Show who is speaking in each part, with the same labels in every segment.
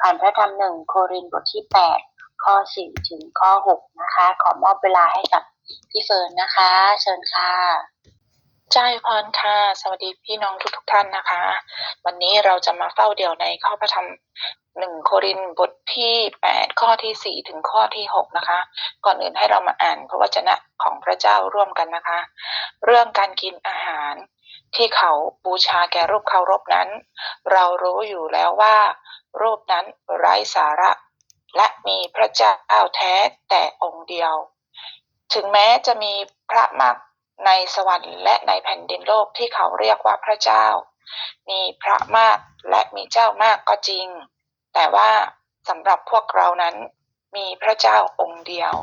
Speaker 1: ผ่านพระธรรมหนึ่งโครินบทที่แปดข้อสี่ถึงข้อหกนะคะ ขอมอบเวลาให้กับพี่เฟิร์นนะคะ เชิญค่ะ
Speaker 2: เจ้าพรค่ะ สวัสดีพี่น้องทุกทท่านนะคะ วันนี้เราจะมาเฝ้าเดี่ยวในข้อพระธรรมหนึ่งโครินบทที่แปดข้อที่สี่ถึงข้อที่หกนะคะ ก่อนอื่นให้เรามาอ่านพระวจนะของพระเจ้าร่วมกันนะคะ เรื่องการกินอาหารที่เขาบูชาแก่รูปเคารพนั้น เรารู้อยู่แล้วว่า รูปนั้นไร้สาระ และมีพระเจ้าแท้แต่องค์เดียว ถึงแม้จะมีพระมากในสวรรค์และในแผ่นดินโลกที่เขาเรียกว่าพระเจ้า มีพระมากและมีเจ้ามากก็จริง แต่ว่าสำหรับพวกเรานั้น มีพระเจ้าองค์เดียว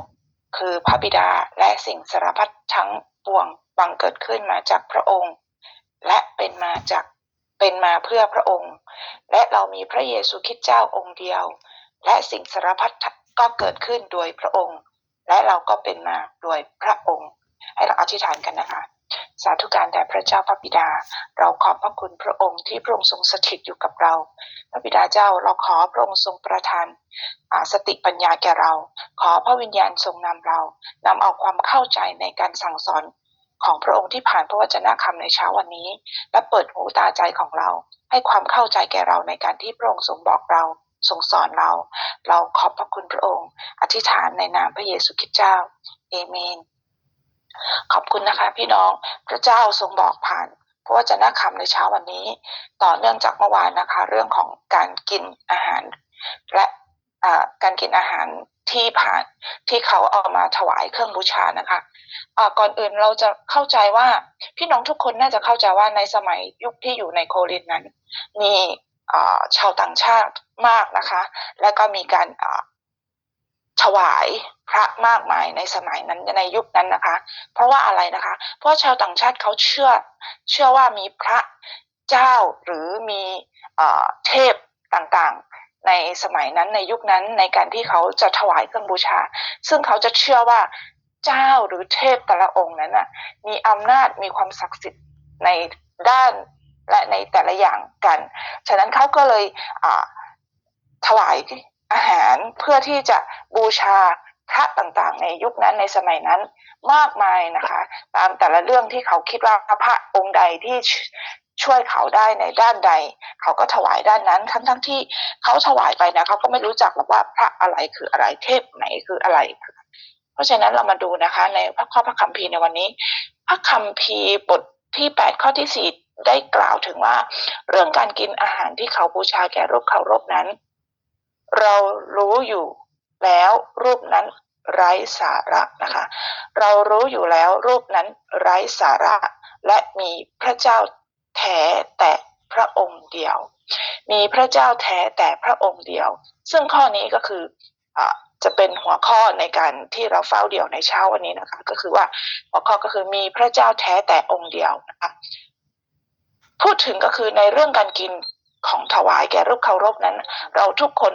Speaker 2: คือพระบิดาและสิ่งสารพัดทั้งปวงบังเกิดขึ้นมาจากพระองค์ และเป็นมาจาก เป็นมาเพื่อพระองค์ และเรามีพระเยซูคริสต์เจ้าองค์เดียว และสิ่งสารพัดก็เกิดขึ้นโดยพระองค์ และเราก็เป็นมาโดยพระองค์ ให้เราอธิษฐานกันนะคะ สาธุการแด่พระเจ้าพระบิดา เราขอบพระคุณพระองค์ที่พระองค์ทรงสถิตอยู่กับเรา พระบิดาเจ้าเราขอพระองค์ทรงประทานาสติปัญญาแก่เรา ขอพระวิญญาณทรงนำเรานำเอาความเข้าใจในการสั่งสอน ของพระองค์ที่ผ่านพระวจนะคำในเช้าวันนี้ และเปิดหูตาใจของเรา ให้ความเข้าใจแก่เราในการที่พระองค์ทรงบอกเราทรงสอนเรา เราขอบพระคุณพระองค์ อธิษฐานในนามพระเยซูคริสต์เจ้าเอเมน ขอบคุณนะคะ พี่น้องพระเจ้าทรงบอกผ่านพระวจนะคำในเช้าวันนี้ ต่อเนื่องจากเมื่อวานนะคะ เรื่องของการกินอาหาร และการกินอาหาร ที่ผ่านที่เขาเอามาถวายเครื่องบูชานะคะก่อนอื่นเราจะเข้าใจว่าพี่น้องทุกคนน่าจะเข้าใจว่าในสมัยยุคที่อยู่ในโครินนั้น มีชาวต่างชาติมากนะคะ และก็มีการถวายพระมากมายในสมัยนั้นในยุคนั้นนะคะ เพราะว่าอะไรนะคะ เพราะชาวต่างชาติเขาเชื่อเชื่อว่ามีพระเจ้าหรือมีเอ่อเทพต่างๆ ในสมัยนั้นในยุคนั้นในการที่เขาจะถวายเครื่องบูชา ซึ่งเขาจะเชื่อว่าเจ้าหรือเทพแต่ละองค์นั้นน่ะมีอำนาจมีความศักดิ์สิทธิ์ในด้านและในแต่ละอย่างกัน ฉะนั้นเขาก็เลยอ่าถวายอาหารเพื่อที่จะบูชาพระต่างๆ ในยุคนั้นในสมัยนั้นมากมายนะคะ ตามแต่ละเรื่องที่เขาคิดว่าพระองค์ใดที่ ช่วยเขาได้ในด้านใด เขาก็ถวายด้านนั้น ทั้งทั้งๆที่เขาถวายไปนะเขาก็ไม่รู้จักหรอกว่าพระอะไรคืออะไรเทพไหนคืออะไร เพราะฉะนั้นเรามาดูนะคะ ในพระข้อพระคัมภีร์ในวันนี้ พระคัมภีร์บทที่แปดข้อที่สี่ได้กล่าวถึงว่า เรื่องการกินอาหารที่เขาบูชาแก่รูปเคารพนั้น เรารู้อยู่แล้วรูปนั้นไร้สาระนะคะ เรารู้อยู่แล้วรูปนั้นไร้สาระและมีพระเจ้า แท้แต่พระองค์เดียว มีพระเจ้าแท้แต่พระองค์เดียว ซึ่งข้อนี้ก็คืออาจะเป็นหัวข้อในการที่เราเฝ้าเดี่ยวในเช้าวันนี้นะคะ ก็คือว่าหัวข้อก็คือมีพระเจ้าแท้แต่องค์เดียวนะคะพูดถึงก็คือในเรื่องการกินของถวายแก่รูปเคารพนั้น เราทุกคน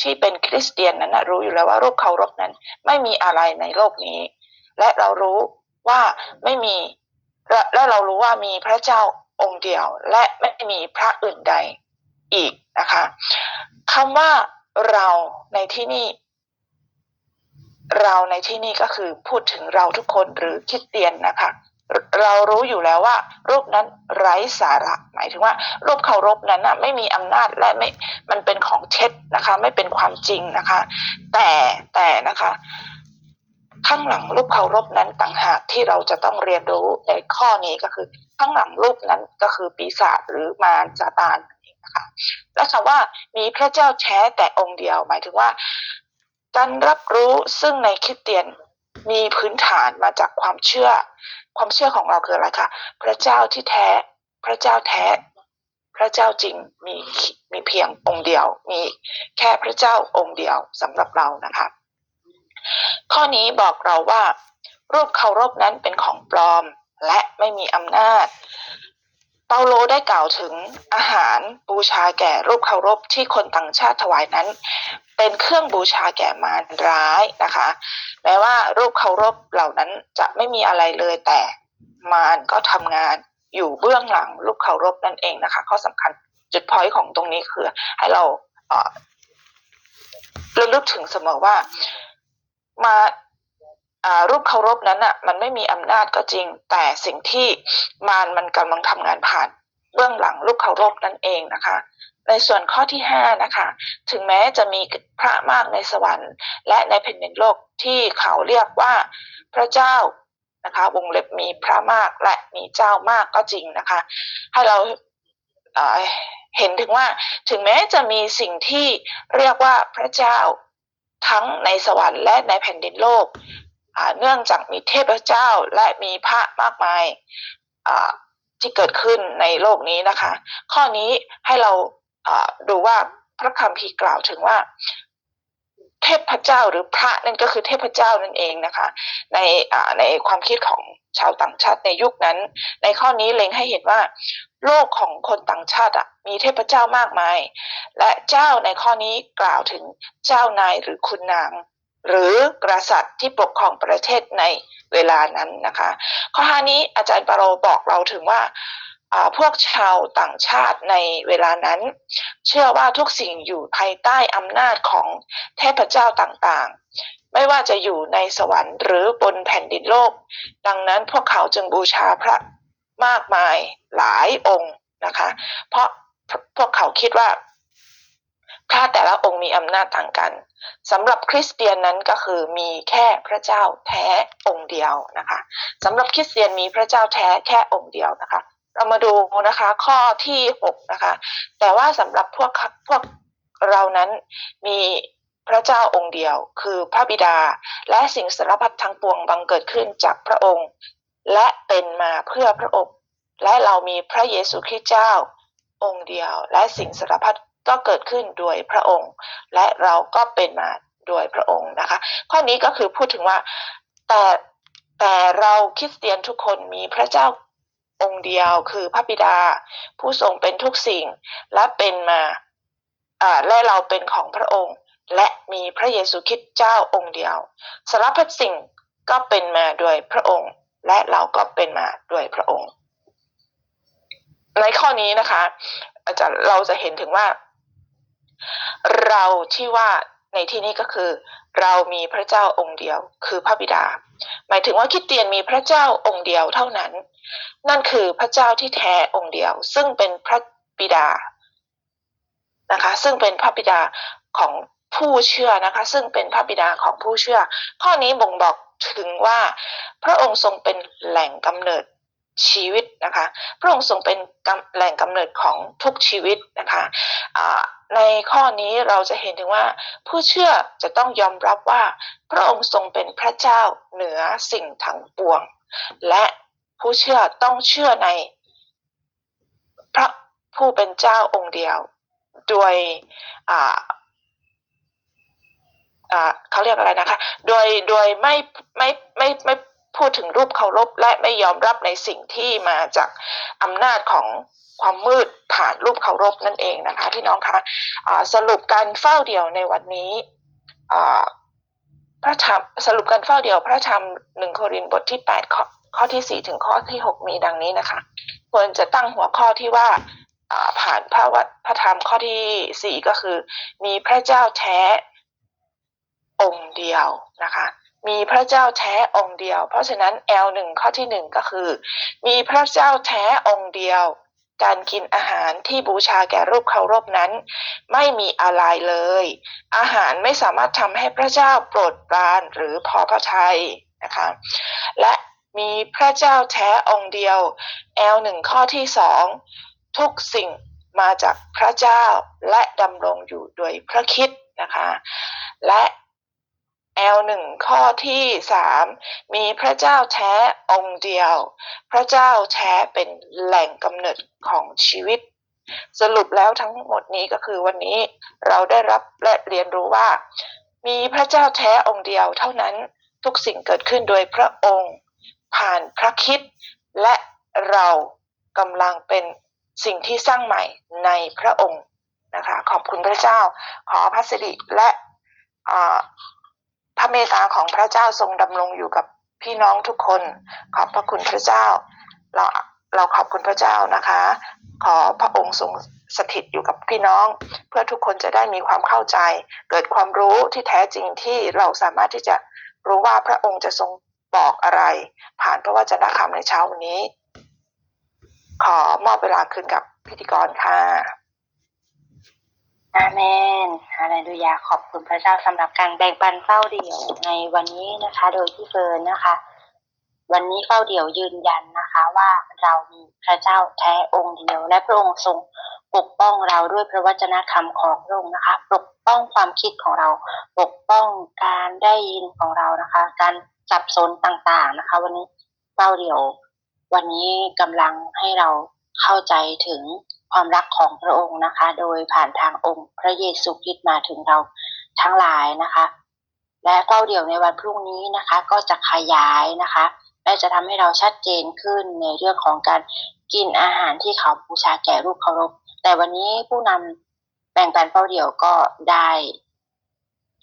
Speaker 2: ที่เป็นคริสเตียนนั้นนะรู้อยู่แล้วว่ารูปเคารพนั้น ไม่มีอะไรในโลกนี้ และเรารู้ว่าไม่มีและเรารู้ว่ามีพระเจ้า องค์เดียว และไม่มีพระอื่นใดอีกนะคะคำว่าเราในที่นี่เราในที่นี่ก็คือพูดถึงเราทุกคนหรือคิดเตียนนะคะเรารู้อยู่แล้วว่า รูปนั้นไร้สาระ หมายถึงว่า รูปเคารพนั้นนะไม่มีอำนาจและไม่มันเป็นของเท็จนะคะ ไม่เป็นความจริงนะคะ แต่แต่นะคะ ข้างหลังรูปเคารพนั้นต่างหากที่เราจะต้องเรียนรู้ในข้อนี้ก็คือ ข้างหลังรูปนั้นก็คือปีศาจหรือมารซาตานนั่นเองนะคะและคำว่ามีพระเจ้าแท้แต่องค์เดียว หมายถึงว่า การรับรู้ซึ่งในคริสเตียนมีพื้นฐานมาจากความเชื่อ ความเชื่อของเราคืออะไรคะพระเจ้าที่แท้ พระเจ้าแท้ พระเจ้าจริงมีมีเพียงองค์เดียว มีแค่พระเจ้าองค์เดียวสำหรับเรานะคะ ข้อนี้บอกเราว่า รูปเคารพนั้นเป็นของปลอมและไม่มีอำนาจ เปาโลได้กล่าวถึงอาหารบูชาแก่รูปเคารพที่คนต่างชาติถวายนั้น เป็นเครื่องบูชาแก่มารร้ายนะคะ แม้ว่ารูปเคารพเหล่านั้นจะไม่มีอะไรเลยแต่มารก็ทำงานอยู่เบื้องหลังรูปเคารพนั่นเองนะคะ ข้อสำคัญจุดพอยต์ของตรงนี้คือให้เราเออระลึกถึงเสมอว่า มาารูปเคารพนั้นอะ มันไม่มีอำนาจก็จริง แต่สิ่งที่มารมันกำลังทำงานผ่าน เบื้องหลังรูปเคารพนั่นเองนะคะ ในส่วนข้อที่ห้านะคะ ถึงแม้จะมีพระมากในสวรรค์ และในแผ่นดินโลกที่เขาเรียกว่าพระเจ้านะคะวงเล็บมีพระมากและมีเจ้ามากก็จริงนะคะ ให้เราเอ่อเห็นถึงว่าถึงแม้จะมีสิ่งที่เรียกว่าพระเจ้า ทั้งในสวรรค์และในแผ่นดินโลก เนื่องจากมีเทพเจ้าและมีพระมากมายที่เกิดขึ้นในโลกนี้นะคะ ข้อนี้ให้เราดูว่าพระคัมภีร์กล่าวถึงว่า เทพเจ้าหรือพระนั่นก็คือเทพเจ้านั่นเองนะคะ ในในความคิดของชาวต่างชาติในยุคนั้น ในข้อนี้เล็งให้เห็นว่า โลกของคนต่างชาติอะมีเทพเจ้ามากมาย และเจ้าในข้อนี้กล่าวถึงเจ้านายหรือคุณนาง หรือกษัตริย์ที่ปกครองประเทศในเวลานั้นนะคะ ข้อห้านี้อาจารย์ปาโรบอกเราถึงว่าอ่าพวกชาวต่างชาติในเวลานั้น เชื่อว่าทุกสิ่งอยู่ภายใต้อำนาจของเทพเจ้าต่างๆ ไม่ว่าจะอยู่ในสวรรค์หรือบนแผ่นดินโลก ดังนั้นพวกเขาจึงบูชาพระ มากมายหลายองค์นะคะ เพราะพวกเขาคิดว่าพระแต่ละองค์มีอำนาจต่างกันสำหรับคริสเตียนนั้นก็คือมีแค่พระเจ้าแท้องค์เดียวนะคะสำหรับคริสเตียนมีพระเจ้าแท้แค่องค์เดียวนะคะ เรามาดูนะคะข้อที่หกนะคะ แต่ว่าสำหรับพวกพวกเรานั้นมีพระเจ้าองค์เดียว คือพระบิดา และสิ่งสารพัดทั้งปวงบังเกิดขึ้นจากพระองค์ และเป็นมาเพื่อพระองค์และเรามีพระเยซูคริสต์เจ้า องค์เดียว และสิ่งสารพัดก็เกิดขึ้นโดยพระองค์ และเราก็เป็นมาโดยพระองค์นะคะ ข้อนี้ก็คือพูดถึงว่าแต่แต่เราคริสเตียนทุกคนมีพระเจ้าองค์เดียวคือพระบิดา ผู้ทรงเป็นทุกสิ่งและเป็นมาและเราเป็นของพระองค์ และมีพระเยซูคริสต์เจ้าองค์เดียวสารพัดสิ่งก็เป็นมาโดยพระองค์ และเราก็เป็นมาโดยพระองค์ ในข้อนี้นะคะ อาจารย์เราจะเห็นถึงว่า เราที่ว่าในที่นี้ก็คือ เรามีพระเจ้าองค์เดียว คือพระบิดา หมายถึงว่าคิดเตียนมีพระเจ้าองค์เดียวเท่านั้น นั่นคือพระเจ้าที่แท้องค์เดียว ซึ่งเป็นพระบิดานะคะ ซึ่งเป็นพระบิดาของผู้เชื่อนะคะ ซึ่งเป็นพระบิดาของผู้เชื่อ ข้อนี้บ่งบอก ถึงว่าพระองค์ทรงเป็นแหล่งกำเนิดชีวิตนะคะ พระองค์ทรงเป็นแหล่งกำเนิดของทุกชีวิตนะคะในข้อนี้เราจะเห็นถึงว่าผู้เชื่อจะต้องยอมรับว่า พระองค์ทรงเป็นพระเจ้าเหนือสิ่งทั้งปวง และผู้เชื่อต้องเชื่อในพระผู้เป็นเจ้าองค์เดียว โดย เขาเรียกอะไรนะคะ โดยโดยไม่ไม่ไม่ไม่พูดถึงรูปเคารพและไม่ยอมรับในสิ่งที่มาจากอำนาจของความมืดผ่านรูปเคารพนั่นเองนะคะพี่น้องคะะสรุปการเฝ้าเดี่ยวในวันนี้พระธรรมสรุปการเฝ้าเดี่ยวพระธรรมหนึ่งโครินบทที่แปดข้อข้อที่สี่ถึงข้อที่หกมีดังนี้นะคะ ควรจะตั้งหัวข้อที่ว่าผ่านพระวัดพระธรรมข้อที่สี่ก็คือ มีพระเจ้าแท้ องค์เดียวนะคะ มีพระเจ้าแท้องค์เดียว เพราะฉะนั้น L หนึ่งข้อที่หนึ่งก็คือ มีพระเจ้าแท้องค์เดียว การกินอาหารที่บูชาแก่รูปเคารพนั้น ไม่มีอะไรเลย อาหารไม่สามารถทำให้พระเจ้าโปรดปรานหรือพอพระทัยนะคะ และมีพระเจ้าแท้องค์เดียว L หนึ่งข้อที่สองทุกสิ่งมาจากพระเจ้าและดำรงอยู่โดยพระคิดนะคะ และ แอลหนึ่งข้อที่สามมีพระเจ้าแท้องค์เดียว พระเจ้าแท้เป็นแหล่งกำเนิดของชีวิต สรุปแล้วทั้งหมดนี้ก็คือวันนี้เราได้รับและเรียนรู้ว่า มีพระเจ้าแท้องค์เดียวเท่านั้นทุกสิ่งเกิดขึ้นโดยพระองค์ ผ่านพระคิด และเรากำลังเป็นสิ่งที่สร้างใหม่ในพระองค์นะคะขอบคุณพระเจ้า ขอพระสิริและ พระเมตตาของพระเจ้าทรงดำรงอยู่กับพี่น้องทุกคน ขอบพระคุณพระเจ้า เราเราขอบคุณพระเจ้านะคะ ขอพระองค์ทรงสถิตอยู่กับพี่น้อง เพื่อทุกคนจะได้มีความเข้าใจ เกิดความรู้ที่แท้จริงที่เราสามารถที่จะรู้ว่าพระองค์จะทรงบอกอะไร ผ่านพระวจนะคำในเช้าวันนี้ ขอมอบเวลาคืนกับพิธีกรค่ะ
Speaker 1: อาเมนฮาเลลูยาขอบคุณพระเจ้าสำหรับการแบ่งปันเฝ้าเดี่ยวในวันนี้นะคะ โดยที่เฟิร์นนะคะ วันนี้เฝ้าเดี่ยวยืนยันนะคะ ว่าเรามีพระเจ้าแท้องค์เดียว และพระองค์ทรงปกป้องเราด้วยพระวจนะคำของพระองค์นะคะ ปกป้องความคิดของเรา ปกป้องการได้ยินของเรานะคะ การสับสนต่างๆนะคะ วันนี้เฝ้าเดี่ยว วันนี้กำลังให้เรา เข้าใจถึงความรักของพระองค์นะคะ โดยผ่านทางองค์พระเยซูคริสต์มาถึงเราทั้งหลายนะคะ และเฝ้าเดี่ยวในวันพรุ่งนี้นะคะ ก็จะขยายนะคะและจะทำให้เราชัดเจนขึ้นในเรื่องของการกินอาหารที่เขาบูชาแก่รูปเคารพ แต่วันนี้ผู้นำแบ่งปันเฝ้าเดี่ยวก็ได้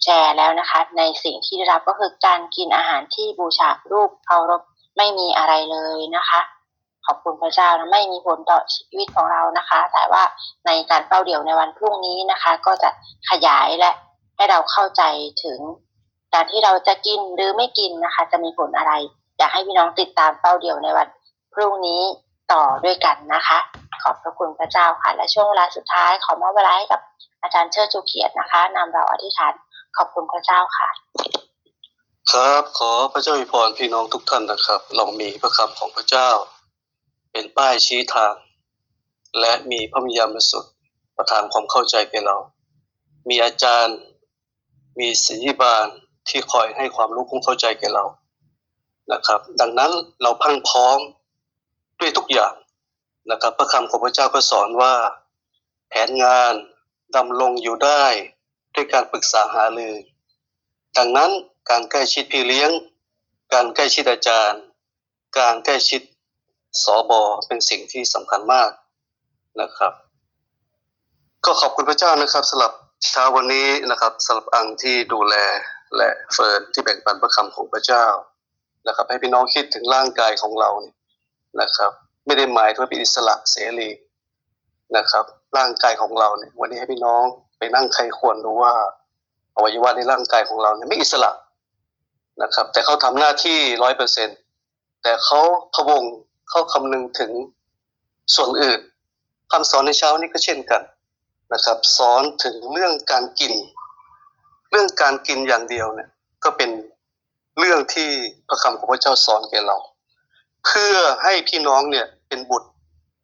Speaker 1: แชร์แล้วนะคะ ในสิ่งที่ได้รับก็คือการกินอาหารที่บูชารูปเคารพไม่มีอะไรเลยนะคะ ขอบคุณพระเจ้านะไม่มีผลต่อชีวิตของเรานะคะ แต่ว่าในการเฝ้าเดี่ยวในวันพรุ่งนี้นะคะ ก็จะขยายและให้เราเข้าใจถึงการที่เราจะกินหรือไม่กินนะคะ จะมีผลอะไร อยากให้พี่น้องติดตามเฝ้าเดี่ยวในวันพรุ่งนี้ต่อด้วยกันนะคะ ขอบพระคุณพระเจ้าค่ะ และช่วงเวลาสุดท้ายขอมอบเวลาให้กับอาจารย์เชิดจูเกียรตินะคะนำเราอธิษฐานขอบคุณพระเจ้าค่ะ
Speaker 3: ครับขอพระเจ้าอวยพรพี่น้องทุกท่านนะครับ เรามีพระคำของพระเจ้า เป็นป้ายชี้ทาง และมีพระวิญญาณบริสุทธิ์ประทานความเข้าใจแก่เรา มีอาจารย์ มีศิริบาลที่คอยให้ความรู้คุ้มเข้าใจแก่เรานะครับ ดังนั้นเราพังพร้อมด้วยทุกอย่างนะครับ พระคำของพระเจ้าก็สอนว่า แผนงานดำรงอยู่ได้ด้วยการปรึกษาหารือ ดังนั้นการใกล้ชิดพี่เลี้ยง การใกล้ชิดอาจารย์ การใกล้ชิด สอบอเป็นสิ่งที่สำคัญมากนะครับ ก็ขอบคุณพระเจ้านะครับสำหรับเช้าวันนี้นะครับสำหรับอังที่ดูแลและเฟิร์นที่แบ่งปันพระคำของพระเจ้านะครับ ให้พี่น้องคิดถึงร่างกายของเราเนี่ยนะครับ ไม่ได้หมายถึงเป็นอิสระเสรีนะครับ ร่างกายของเราเนี่ยวันนี้ให้พี่น้องไปนั่งใครควรดูว่าอวัยวะในร่างกายของเราเนี่ยไม่อิสระนะครับ แต่เขาทำหน้าที่ร้อยเปอร์เซ็นแต่เขาพะวง เขาคำนึงถึงส่วนอื่นคำสอนในเช้านี้ก็เช่นกันนะครับ สอนถึงเรื่องการกิน เรื่องการกินอย่างเดียวเนี่ย ก็เป็นเรื่องที่พระคำของพระเจ้าสอนแก่เรา เพื่อให้พี่น้องเนี่ยเป็นบุตร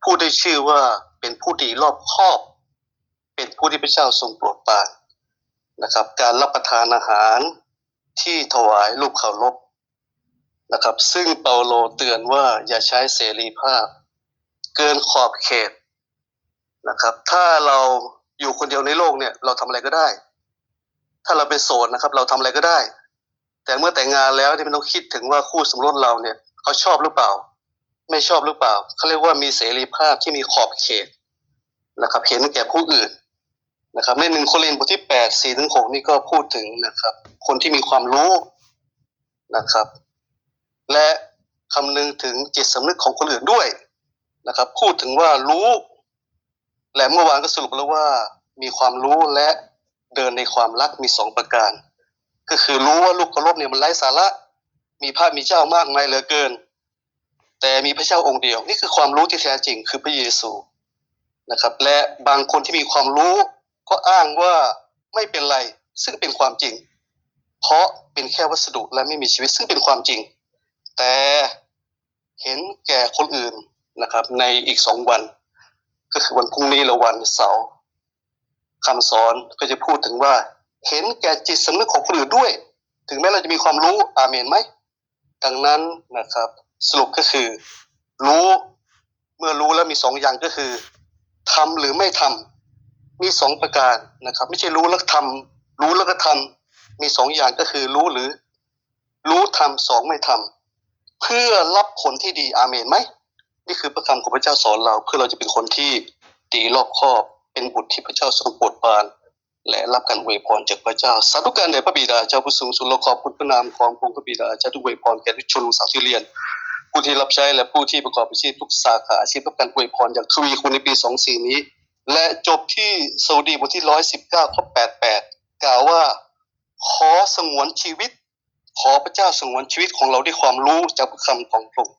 Speaker 3: ผู้ได้ชื่อว่าเป็นผู้ดีรอบคอบ เป็นผู้ที่พระเจ้าทรงโปรดปรานนะครับ การรับประทานอาหารที่ถวายรูปเคารพ นะครับ ซึ่งเปาโลเตือนว่าอย่าใช้เสรีภาพ เกินขอบเขตนะครับ ถ้าเราอยู่คนเดียวในโลกเนี่ย เราทำอะไรก็ได้ ถ้าเราเป็นโสดนะครับ เราทำอะไรก็ได้ แต่เมื่อแต่งงานแล้วที่มันต้องคิดถึงว่าคู่สมรสเราเนี่ยเขาชอบหรือเปล่า ไม่ชอบหรือเปล่าเขาเรียกว่ามีเสรีภาพที่มีขอบเขตนะครับ เห็นแก่ผู้อื่นนะครับในหนึ่งโครินธ์บทที่แปดสี่ถึงหกนี่ก็พูดถึงนะครับ คนที่มีความรู้นะครับ และคำนึงถึงจิตสำนึกของคนอื่นด้วยนะครับ พูดถึงว่ารู้ และเมื่อวานก็สรุปแล้วว่ามีความรู้และเดินในความรักมีสองประการ ก็คือรู้ว่าลูกเคารพเนี่ยมันไร้สาระ มีพระมีเจ้ามากมายเหลือเกิน แต่มีพระเจ้าองค์เดียว นี่คือความรู้ที่แท้จริงคือพระเยซูนะครับ และบางคนที่มีความรู้ก็อ้างว่าไม่เป็นไรซึ่งเป็นความจริง เพราะเป็นแค่วัสดุและไม่มีชีวิตซึ่งเป็นความจริง แต่เห็นแก่คนอื่นนะครับ ในอีกสองวัน ก็คือวันพรุ่งนี้และวันเสาร์คำสอนก็จะพูดถึงว่า เห็นแก่จิตสำนึกของคนอื่นด้วย ถึงแม้เราจะมีความรู้อาเมนไหมดังนั้นนะครับ สรุปก็คือ รู้เมื่อรู้แล้วมีสองอย่างก็คือทำหรือไม่ทำมีสองประการนะครับ ไม่ใช่รู้แล้วทำรู้แล้วก็ทำมีสองอย่างก็คือรู้หรือ รู้ทำสองไม่ทำ เพื่อรับผลที่ดีอาเมนไหมนี่คือพระคำของพระเจ้าสอนเรา เพื่อเราจะเป็นคนที่ดีรอบคอบเป็นบุตรที่พระเจ้าทรงโปรดปรานและรับการอวยพรจากพระเจ้าสาธุการแด่พระบิดาเจ้าผู้สูงสุดเราขอบคุณพระนามของพระองค์พระบิดาเจ้าทุกอวยพรแก่ทุกชนสาวที่เรียน ผู้ที่รับใช้และผู้ที่ประกอบอาชีพทุกสาขาอาชีพรับการอวยพรอย่างทวีคูณในปี 24 นี้ และจบที่สดุดีบทที่ร้อยสิบเก้าข้อแปดแปดกล่าวว่า ขอสงวนชีวิต ขอพระเจ้าสงวนชีวิตของเราด้วยความรู้จากคำของพระองค์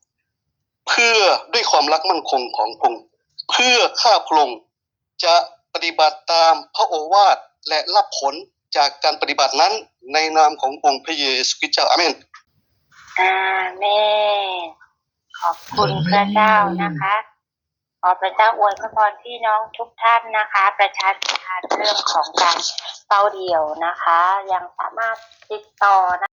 Speaker 3: เพื่อด้วยความรักมั่นคงของพระองค์เพื่อข้าพระองค์จะปฏิบัติตามพระโอวาทและรับผลจากการปฏิบัตินั้นในนามขององค์พระเยซูคริสต์เจ้าอาเมน
Speaker 1: อาเมนขอบคุณพระเจ้านะคะ ขอพระเจ้าอวยพรพี่น้องทุกท่านนะคะ ประชาสัมพันธ์เรื่องของการเฝ้าเดี่ยวนะคะ ยังสามารถติดต่อนะ